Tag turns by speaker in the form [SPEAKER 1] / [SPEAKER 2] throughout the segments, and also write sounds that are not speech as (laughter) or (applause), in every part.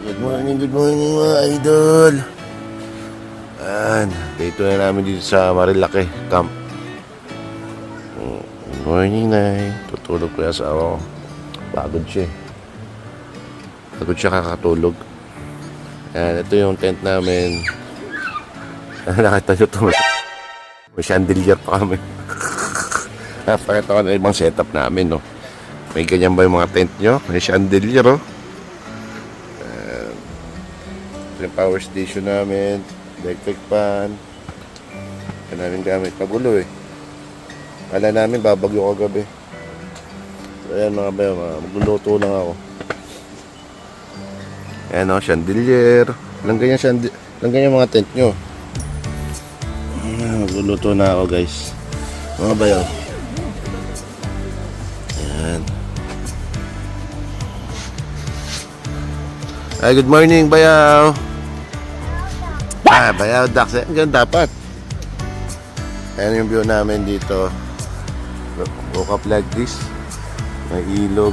[SPEAKER 1] Good morning, good morning mga idol. Ayan, dito na namin dito sa Marilake Camp. Mm, Good morning, Nay. Tutulog ko yung asawa ko. Pagod siya eh. Pagod siya kakatulog. Ayan, ito yung tent namin. (laughs) Nakita nyo ito. May chandelier pa kami. (laughs) Napakita ko na ibang setup namin, no. May ganyan ba yung mga tent nyo? May chandelier, oh. Ito yung power station namin, electric fan. Yan namin gamit. Magulo eh. Kala namin babagyo kagabi. So ayan mga bayo, magluluto lang ako. Ayan o, chandelier. Lang ganyan, shandi- lang ganyan mga tent nyo. Ah, Magluluto na ako guys. Mga bayo. Ayan. Ay, good morning, bayaw. Ah, bayaw, Dax. Eh, Ganun dapat. Ayan yung view namin dito. Woke up like this. May ilog.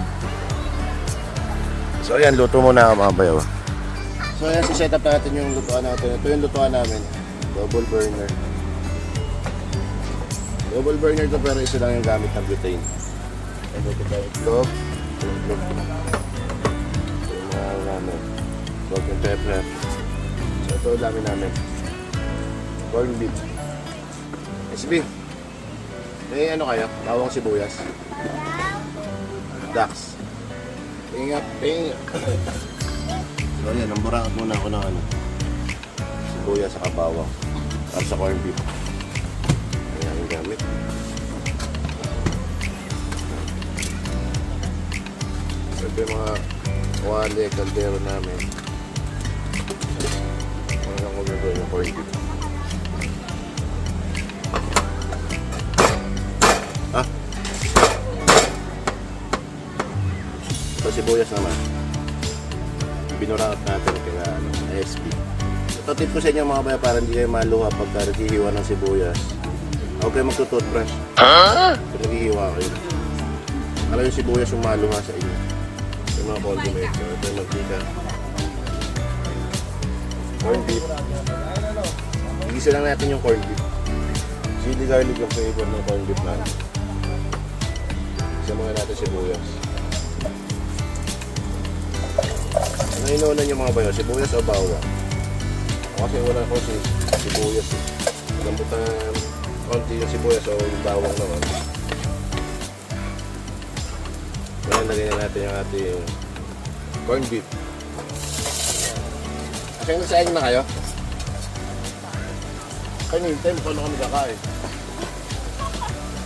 [SPEAKER 1] So, ayan, luto muna ako mga bayaw. So, ayan, si setup natin yung lutuan natin. Ito yung lutuan namin. Double burner. Double burner to pero isa lang yung gamit ng butane. Ito ito tayo itlog. Itlog. Ito yung mga namin. Salt and pepper. Ito ang dami namin. Corn beef. SB. May ano kaya? Bawang sibuyas. Dax. Tingap, tingap. (clears throat) so, yan. Namburangat muna ako ng ano. Sibuyas sa bawang. Para sa corn beef. Ayan yung gamit. Ito yung mga wale, kaldero namin. Ko yung corn beef. Ah? Ito sibuyas naman. Binuraot natin kaya ano, SB. Ito tip ko sa inyo mga kaya para hindi kayo maluha pagka naghihiwa ng sibuyas. Huwag kayo magtutoothbrush. Kung naghihiwa kayo. Alam yung sibuyas yung maluha sa inyo. Yung mga condiments. So, ito yung magtika. Corn beef. Igisa lang natin yung corn beef. Chili garlic yung flavor ng corn beef natin. Isa muna natin sibuyas. Ano inuunan yung mga bayo? Sibuyas o bawang? Kasi wala ko si sibuyas eh. Lambot na konti yung sibuyas o yung bawang naman. Ngayon, lagyan na natin yung ating corn beef. Kasi nasayin na kayo? Kanina tayo, paano kami kakain?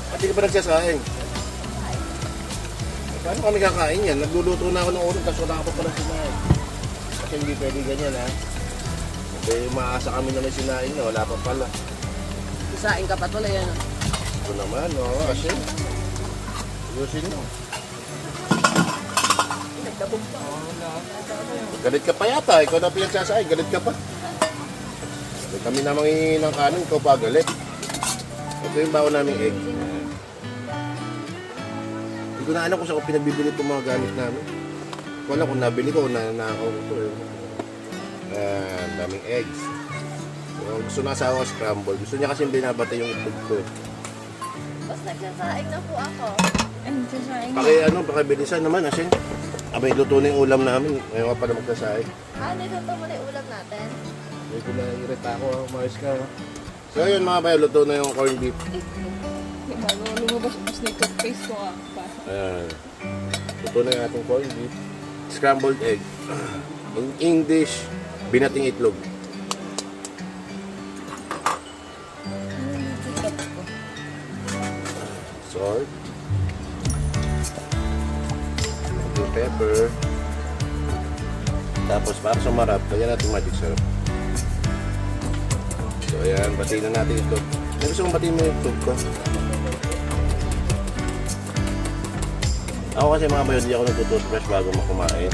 [SPEAKER 1] At hindi ka pa nagsasaing? Paano kami kakain yan? Nagluluto na ako ng oras, tapos wala ka pa pala sinain. Kasi hindi pwede ganyan ha. Kasi maasa kami na may sinain na, wala pa pala.
[SPEAKER 2] Isain ka pa tuloy yan.
[SPEAKER 1] Ito naman, oo, kasi. Ayusin mo. Galit ka pa yata, ikaw na pinagsasain, galit ka pa. Sabi kami na mangingi ng kanin, ikaw pa galit. Ito yung baon namin egg. Hindi ko na alam kung saan ko pinagbibili itong mga gamit namin. Hindi ko alam kung nabili ko o nanakaw ko ito. Eh. Ayan, daming eggs. So, gusto na asawa ko scramble. Gusto niya kasi binabata yung itlog ko.
[SPEAKER 3] Basta nagsasaing na po ako.
[SPEAKER 1] Paki ano, pakibilisan naman asin. Abay, luto na yung ulam namin. Ngayon ka pala magsasahay.
[SPEAKER 3] Ah, nito muna yung ulam natin.
[SPEAKER 1] Hindi ko na irita ako, umayos ka. So yun mga bayo, luto na yung corned beef.
[SPEAKER 2] Bago lumabas mas na toothpaste ko ah.
[SPEAKER 1] Ayan. Luto na yung ating corned beef. Scrambled egg. (clears throat) In English, binating itlog. Pepper. Tapos para sumarap, lagyan natin magic syrup. So ayan, batiin na natin ito. May gusto kong batiin mo yung itlog ko. Ako kasi mga bayo, hindi ako nagtutoothbrush bago makumain.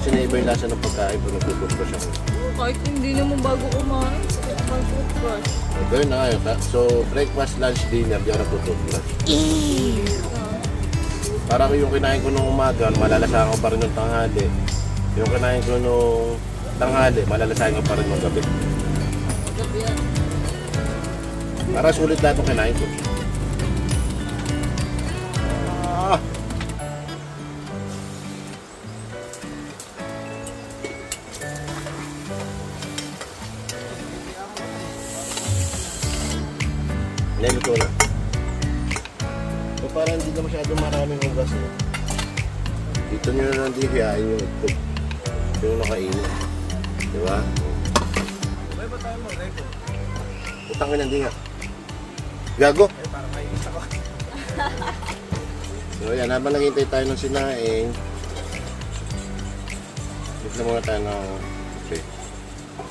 [SPEAKER 1] Kasi naiba yung lasa ng pagkain pag nagtutoothbrush ako.
[SPEAKER 2] Kahit hindi naman bago kumain. Mag toothbrush.
[SPEAKER 1] Okay na ta- So, breakfast, lunch, dinner, di ako nagtutoothbrush. Para yung kinain ko nung umaga, malalasahan ko pa rin ng tanghali. Yung kinain ko nung tanghali, malalasahin ko pa rin ng gabi. Para sulit lahat ng kinain ko. Maraming ugas eh. Dito nyo na lang dihiyain yung itlog. Yung nakainin. Di ba? Utang ka na hindi nga. Gago. So yan, habang naghihintay tayo ng sinaing, Bit na muna tayo ng okay.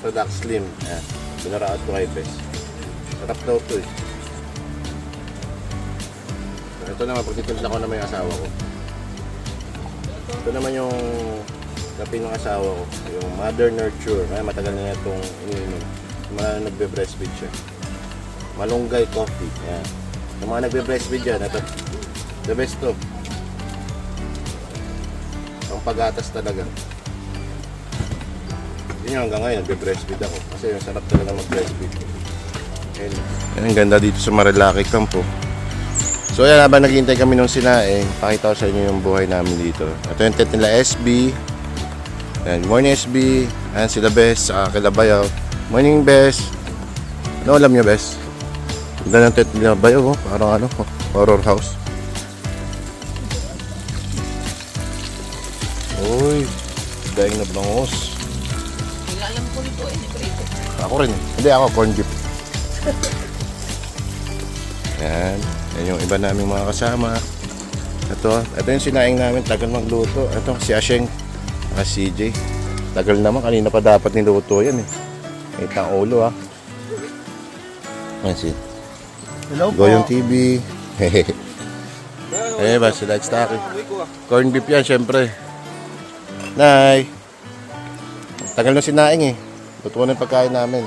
[SPEAKER 1] Product Slim. Ayan. Pinaraot ko kay Bes. Sarap daw to eh. Ito naman, pagtitimpla ko na may asawa ko. Ito naman yung kape ng asawa ko. Yung Mother Nurture. Ay, matagal na itong iniinom. Simula na nagbe-breastfeed siya. Malunggay coffee. Yan. Yung mga nagbe-breastfeed dyan, ito. The best to. Ang pagatas talaga. Yun yung hanggang ngayon, nagbe-breastfeed ako. Kasi yung sarap talaga mag-breastfeed. Ayun. Ang ganda dito sa Marilaki Camp po. So yan, habang naghihintay kami ng sinaing, pakita ko sa inyo yung buhay namin dito. Ito yung tent nila SB. Yan, good morning SB. Ayan sila Bes, sa kila Bayaw. Morning Bes. Ano alam niyo Bes? Ganda ng tent nila Bayaw, oh. parang ano, horror house. Uy, daing na bangos.
[SPEAKER 2] Wala alam ko nito eh. Hindi ko ito.
[SPEAKER 1] Ako rin. Hindi ako, corn beef. (laughs) Yan. Yan yung iba naming mga kasama. Ito, ito yung sinaing namin. Tagal magluto. Ito, si Asheng. Saka CJ. Tagal naman. Kanina pa dapat niluto yan eh. Itang ulo ah. Ayan si
[SPEAKER 4] Hello
[SPEAKER 1] Goyong TV. (laughs) eh ba, sila Staki. Corn beef yan, syempre. Nay. Tagal na sinaing eh. Luto na yung pagkain namin.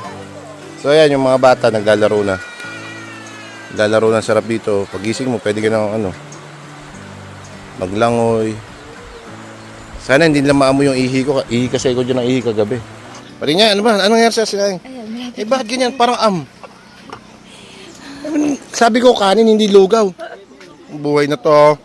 [SPEAKER 1] So ayan, yung mga bata naglalaro na. Naglalaro na sarap dito. Pagising mo, pwede ka na ano, maglangoy. Sana hindi nila maamoy yung ihi ko. Ihi kasi ko dyan ng ihi kagabi. Pari nga, ano ba? Anong nangyari sa
[SPEAKER 3] malapit.
[SPEAKER 1] Eh bakit ganyan? Parang am. Sabi ko kanin, hindi lugaw. Ang buhay na to.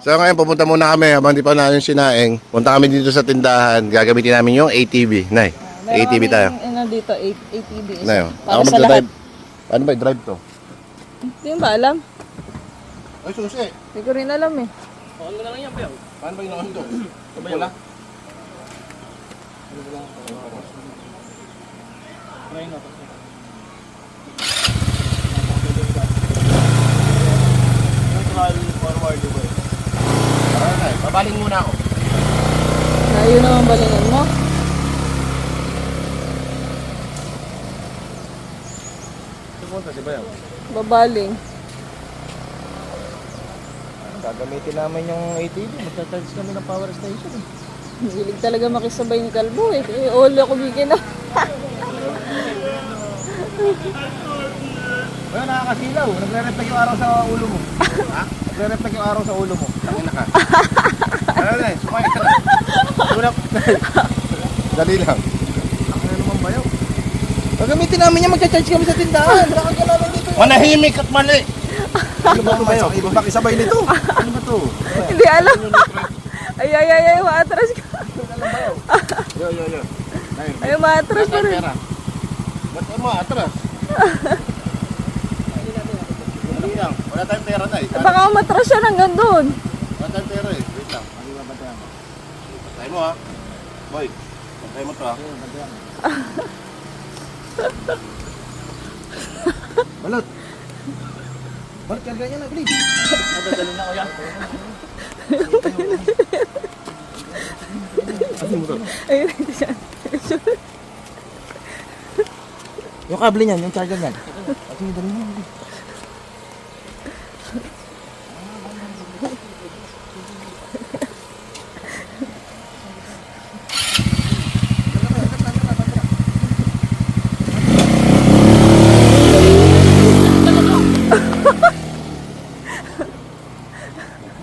[SPEAKER 1] So ngayon, pupunta muna kami habang di pa namin sinaing. Punta kami dito sa tindahan. Gagamitin namin yung ATV. Nay, ATV tayo.
[SPEAKER 2] Ano dito, A- ATV.
[SPEAKER 1] Nay, oh.
[SPEAKER 2] Para
[SPEAKER 1] ako
[SPEAKER 2] sa lahat.
[SPEAKER 1] Paano ba i-drive to?
[SPEAKER 2] Hindi mo ba alam?
[SPEAKER 1] Ay, susi.
[SPEAKER 2] Hindi ko rin alam eh.
[SPEAKER 1] Paano ba yung to? Wala. Tara na, babaling muna ako.
[SPEAKER 2] Layo naman balingan mo.
[SPEAKER 4] Pupunta si Bayaw.
[SPEAKER 2] Babaling.
[SPEAKER 4] Gagamitin namin yung ATV. Magta-charge kami ng power station. eh.
[SPEAKER 2] Hilig talaga makisabay ni Kalbo eh. Eh, all ako bigyan na.
[SPEAKER 4] Bayaw, nakakasilaw. Nagre-reflect yung araw sa ulo mo. ha? Nagre-reflect yung araw sa ulo mo.
[SPEAKER 1] Tangina ka. Ano na, sumakay ka na. (laughs) Dali lang.
[SPEAKER 4] Gagamitin namin yan. Magta-charge kami sa tindahan. Bakit ka namin dito?
[SPEAKER 1] Manahimik at mali.
[SPEAKER 4] Ano ba ito Bayaw? Bakisabay nito. Ano ba to?
[SPEAKER 2] Hindi alam. Ay, ay, ay, ay, maatras ka.
[SPEAKER 1] Yo, yo, yo. Ay,
[SPEAKER 2] maatras pa rin.
[SPEAKER 1] Ba't mo atras? Dali lang. Wala tayong pera na eh.
[SPEAKER 2] Baka matras siya hanggang doon.
[SPEAKER 1] Wala tayong pera eh. Wait lang. Ano ba bantayan mo? Bantayan mo ha. Boy, bantayan mo to ha.
[SPEAKER 4] Balot. Balot, karga niya na, please. Nadadali na ko yan.
[SPEAKER 2] Ayun, hindi siya.
[SPEAKER 4] Yung kable niyan, yung charger niyan. At yung dali mo.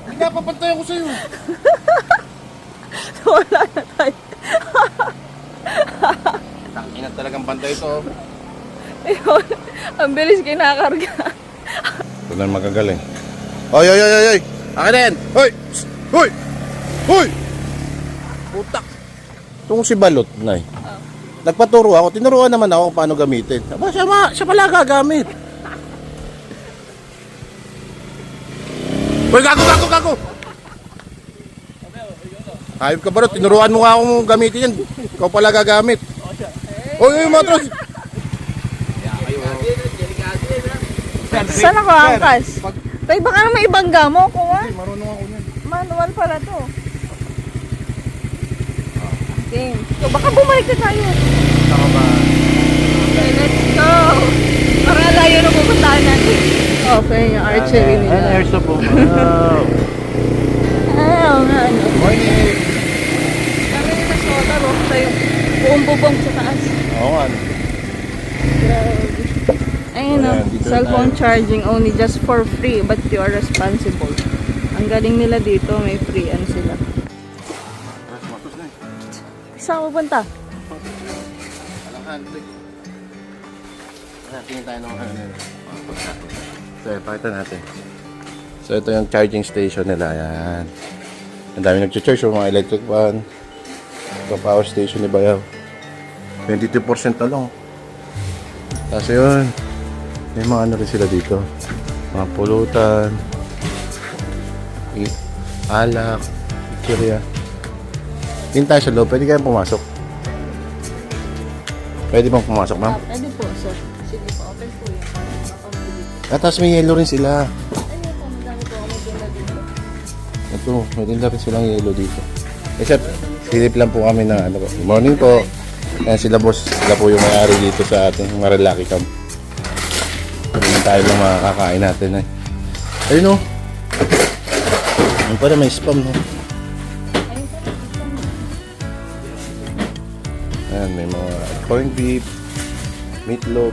[SPEAKER 1] Hindi ka papantayan ko sa'yo. ang bantay ito.
[SPEAKER 2] Ayun. Ang bilis kinakarga.
[SPEAKER 1] Ito na magagaling. Oy, oy, oy, oy, oy! Akin na! Hoy! Hoy! Hoy! Putak! Itong si Balot, Nay. Nagpaturo ako, tinuruan naman ako kung paano gamitin. Aba, siya, ma, siya pala gagamit. Hoy, gago, gago, gago! Ayop ka Balot, tinuruan mo nga akong gamitin yan. Ikaw pala gagamit. Hoy, hoy, matros!
[SPEAKER 2] Saan ako angkas? Tay, baka naman ibangga mo ko ah.
[SPEAKER 1] Marunong ako niyan.
[SPEAKER 2] Manual pala to. Okay. So, baka bumalik na tayo. Okay, let's go. Para layo na pupuntahan natin. Okay, yung archery nila.
[SPEAKER 1] Ano, airsoft po. Wow.
[SPEAKER 2] Ah, nga, ano.
[SPEAKER 1] Morning!
[SPEAKER 2] Kami nila solar, oh. Tayo, buong bubong sa taas.
[SPEAKER 1] Oo nga.
[SPEAKER 2] Ayun oh,
[SPEAKER 1] na
[SPEAKER 2] cellphone charging only just for free but you are responsible. Ang galing nila dito, may free ano sila. Saan ka pupunta?
[SPEAKER 1] Walang handbrake. Kaya tingin tayo ng ano nila. So, pakita natin. So, ito yung charging station nila. Ayan. Ang dami nag-charge yung mga electric van. Ito power station ni Bayaw. 22% na lang. Tapos yun, may mga ano rin sila dito. Mga pulutan, alak, chichirya. Din tayo sa loob, pwede kayong pumasok. Pwede bang pumasok, ma'am?
[SPEAKER 2] pwede po, sir. Sige po, open po yun.
[SPEAKER 1] Ah, tapos may yellow rin sila. Ito, may din rin silang yellow dito. Eh, sir, silip lang po kami na ano po. Morning po. Ayan sila boss, sila po yung may-ari dito sa ating Marilaki Camp. Tayo lang makakakain natin eh. Ayun o. Ayun pala may spam no. Ayan, may mga corned beef, meatloaf,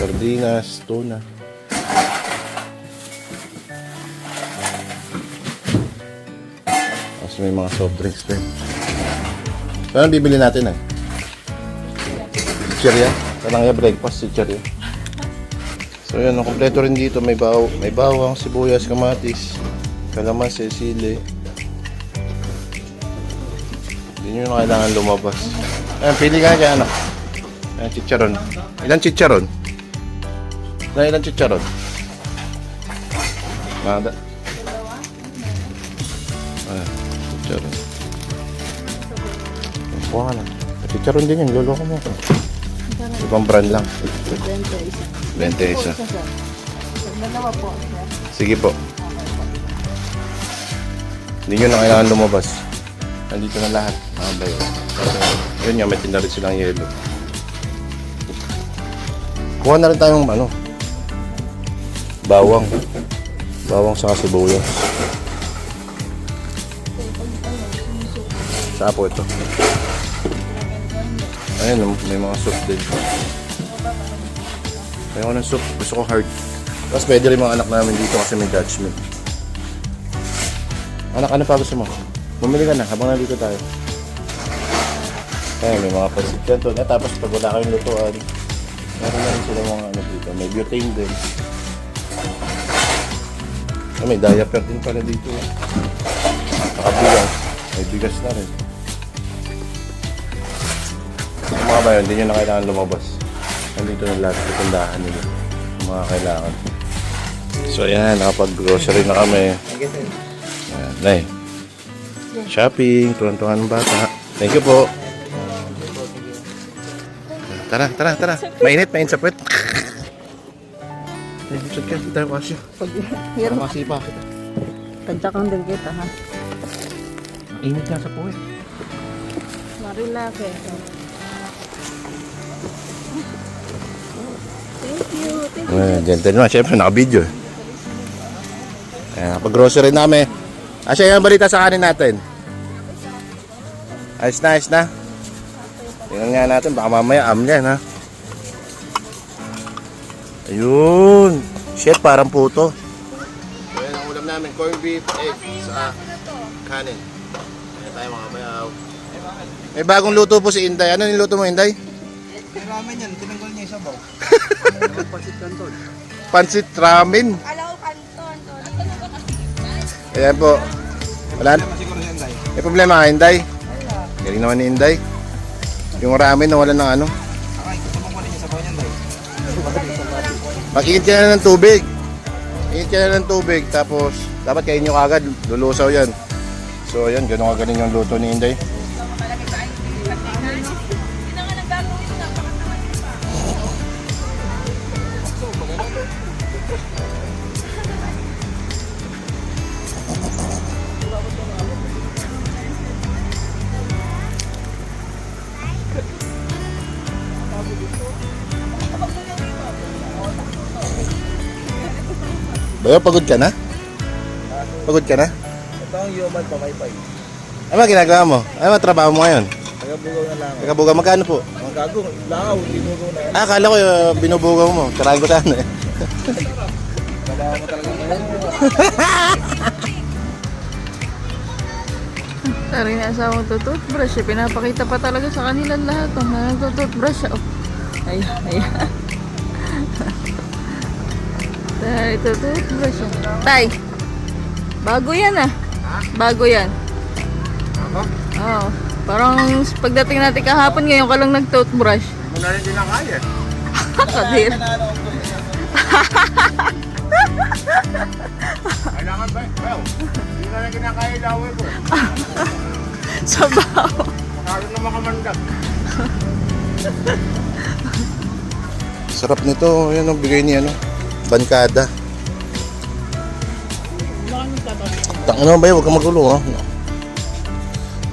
[SPEAKER 1] sardinas, tuna. Tapos may mga soft drinks din. So, anong bibili natin eh? Chicheria? Tanang ya breakfast, chicheria. So yan, kompleto rin dito. May, baw may bawang, sibuyas, kamatis, kalamansi, sili. Hindi nyo na kailangan lumabas. Ayan, pili ka kaya ano. Ayan, chicharon. Ilan chicharon? Na ilan chicharon? Nada. Ayan, chicharon. Kuha lang. Chicharon din yan, luloko mo. Ibang brand lang. Ibang brand 21.
[SPEAKER 2] Dalawa po.
[SPEAKER 1] Sige po. Hindi nyo na kailangan lumabas. Nandito na lahat. Ah, mga bayo. Yun nga, may tindalit silang yelo. Kuha na rin tayong ano, bawang. Bawang sa sibuyas. Saan po ito? Ayan, may mga soup din. Ayoko ng soup. Gusto ko hard. Tapos pwede rin mga anak namin dito kasi may judgment. Anak, ano pa gusto mo? Bumili ka na habang nandito tayo. Ayun, may mga pasit dyan to. Eh, tapos pag wala kayong lutuan, meron na rin sila mga ano dito. May butane din. Ah, may diaper din pala dito. Saka bigas. May bigas na rin. Mga bayan, hindi nyo na kailangan lumabas. Nandito na lahat sa tindahan nila. Mga kailangan. So ayan, nakapag-grocery na kami. Ayan, nay. Shopping, tuwan-tuwan ng bata. Thank you po. Tara, tara, tara. Mainit, mainit sa puwet. Busog ka, hindi tayo.
[SPEAKER 2] Pag,
[SPEAKER 1] Para masipa.
[SPEAKER 2] Tadjakang din kita, ha?
[SPEAKER 1] Init nga sa puwet.
[SPEAKER 2] Marilake. Thank you. Thank you.
[SPEAKER 1] Ayan, gentleman, syempre naka-video. eh. Ayan, pag-grocery namin. Asya yung balita sa kanin natin. Ayos na, ayos na. Tingnan nga natin, baka mamaya am yan, ha. Ayun. Shit, parang puto. So, yan ang ulam namin. Corned beef, egg, sa kanin. Ayan tayo mga mayaw. May bagong luto po si Inday. Ano niluto mo, Inday?
[SPEAKER 4] May ramen yan, tinanggal niya yung sabaw. Pansit kanton.
[SPEAKER 1] Pansit ramen.
[SPEAKER 3] Alam ko kanton.
[SPEAKER 1] Ayan po. Wala. May problema ka, Inday? Galing naman ni Inday. Yung ramen na wala ng ano.
[SPEAKER 4] Akay, gusto mo kunin yung sabaw niyan, Day.
[SPEAKER 1] Mag-init ka na ng tubig. Init ka na ng tubig. Tapos, dapat kainin nyo kagad. Lulusaw yan. So, ayan. Ganun ka ganun yung luto ni Inday. Bayo, pagod ka na? Pagod ka na?
[SPEAKER 4] Ito ang yuman pa, wifi.
[SPEAKER 1] Ano ba ginagawa mo? Ano ba trabaho mo ngayon?
[SPEAKER 4] Tagabugaw na lang.
[SPEAKER 1] Kakabuga, magkano po?
[SPEAKER 4] Ang gago, langaw, tinugaw na yan.
[SPEAKER 1] Ah, akala ko uh, binubugaw mo. Tirahin ko sana eh.
[SPEAKER 4] Trabaho mo talaga ngayon. (laughs)
[SPEAKER 2] Tari na asawa mo toothbrush. Eh. Pinapakita pa talaga sa kanila lahat. Oh, na nagtutoothbrush siya. Oh. Ay, ay. Tay, toothbrush siya. Tay, bago yan ah. Bago yan.
[SPEAKER 1] Ako?
[SPEAKER 2] Oo. Parang pagdating natin kahapon, ngayon ka lang nag-toothbrush.
[SPEAKER 1] Muna rin din ang kaya.
[SPEAKER 2] Kadir.
[SPEAKER 1] Kailangan ba? Well, hindi na lang kinakaya laway ko. (laughs)
[SPEAKER 2] Sabaw.
[SPEAKER 1] Makalo na makamandag. Sarap nito. Yan ang bigay ni ano. Bankada. Tang ano ba yun? Huwag kang magulo ha.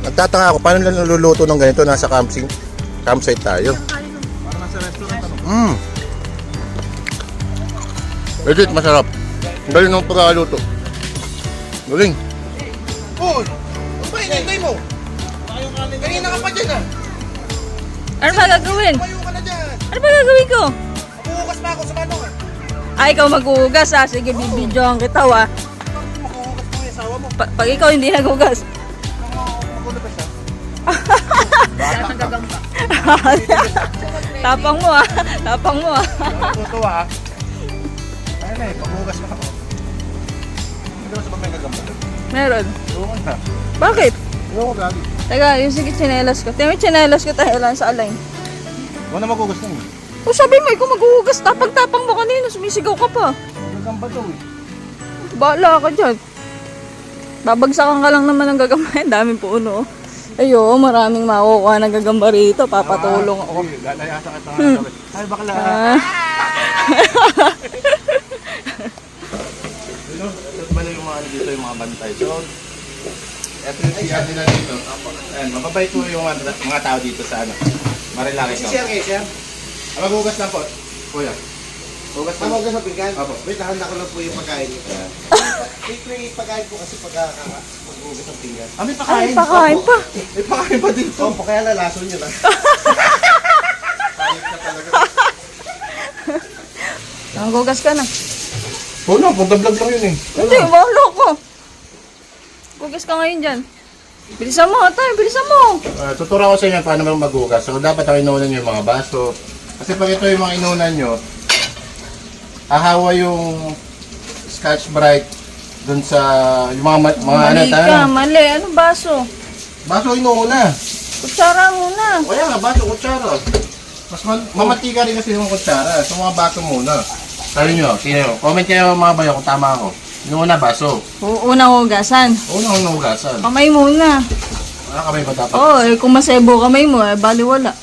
[SPEAKER 1] Nagtataka ako, paano lang naluluto ng ganito? Nasa campsite, campsite tayo.
[SPEAKER 4] Para nasa restaurant, ano?
[SPEAKER 1] Mmm. Legit, masarap. Galing ng pagkakaluto. Galing.
[SPEAKER 4] Uy! Ano ba inintay mo? Kanina ka pa dyan ah!
[SPEAKER 2] Ano ba gagawin?
[SPEAKER 4] Tumayo ka na dyan!
[SPEAKER 2] Ano ba gagawin ko?
[SPEAKER 4] Makuhugas pa ako sa manong ah!
[SPEAKER 2] Ay, ikaw maghuhugas ah. Sige, bibidyoan kita ah.
[SPEAKER 4] Mo mo.
[SPEAKER 2] Pa- pag ikaw hindi naghugas. (laughs) Tapang mo ah. Tapang mo ah.
[SPEAKER 4] Natutuwa ah. Ayun na eh, makuhugas pa ako. Hindi mo sa mga gagamba.
[SPEAKER 2] Meron.
[SPEAKER 4] Doon na.
[SPEAKER 2] Bakit?
[SPEAKER 4] Ko gagi.
[SPEAKER 2] Teka, yung sige chinelas ko. Mo yung chinelas ko tayo lang sa alay.
[SPEAKER 4] Huwag na magugas na eh.
[SPEAKER 2] O sabi mo, ikaw maghuhugas. Tapang-tapang mo kanina. Sumisigaw ka pa.
[SPEAKER 4] Gagamba daw eh.
[SPEAKER 2] Bahala ka dyan. Babagsakan ka lang naman ng gagamay. Daming puno. Ayo, maraming makukuha ng gagamba rito. Papatulong ako.
[SPEAKER 4] Uy, lalaya sa kita nga. Ay, bakla.
[SPEAKER 2] Ah. (laughs)
[SPEAKER 1] Pala yung mga dito, yung mga bantay. So, ito yung siya nila dito. Ayan, mababait po yung mga, mga tao dito sa ano. Marilaki
[SPEAKER 4] Si
[SPEAKER 1] ko.
[SPEAKER 4] Sir kayo, Sir?
[SPEAKER 1] Ah, maghugas lang po. Kuya. Hugas lang.
[SPEAKER 4] Ka sa pinggan?
[SPEAKER 1] Apo.
[SPEAKER 4] Wait, hahanda ko lang po yung pagkain niyo. (laughs) Wait, may pagkain po kasi pagka mag-ugas ng pinggan.
[SPEAKER 1] Ah, may
[SPEAKER 2] Ay,
[SPEAKER 1] pakain.
[SPEAKER 2] pakain pa.
[SPEAKER 1] May pakain pa dito.
[SPEAKER 4] Opo, kaya lalason nyo lang. (laughs)
[SPEAKER 2] Nanggugas ka na.
[SPEAKER 1] Oo na, punta vlog lang yun eh.
[SPEAKER 2] Hindi, bahala ko. Gugas ka ngayon dyan. Bilisan mo, tayo, bilisan mo.
[SPEAKER 1] Uh, tuturo ko sa inyo paano mag maghugas. So, dapat ako inuunan nyo yung mga baso. Kasi pag ito yung mga inuunan nyo, hahawa yung Scotch Brite dun sa yung mga mga ano,
[SPEAKER 2] Mali ka,
[SPEAKER 1] tayo.
[SPEAKER 2] mali. Anong baso?
[SPEAKER 1] Baso inuuna.
[SPEAKER 2] Kutsara muna.
[SPEAKER 1] Kaya nga, baso, kutsara. Mas ma- mamatika rin kasi yung kutsara. So, mga baso muna. Sabi nyo, sino, comment kayo mga bayo kung tama ako. Inuuna, baso.
[SPEAKER 2] Unang hugasan.
[SPEAKER 1] Una akong nahugasan.
[SPEAKER 2] Kamay muna.
[SPEAKER 1] Wala kamay ba dapat?
[SPEAKER 2] Oo, oh, eh, kung masebo kamay mo, eh, baliwala.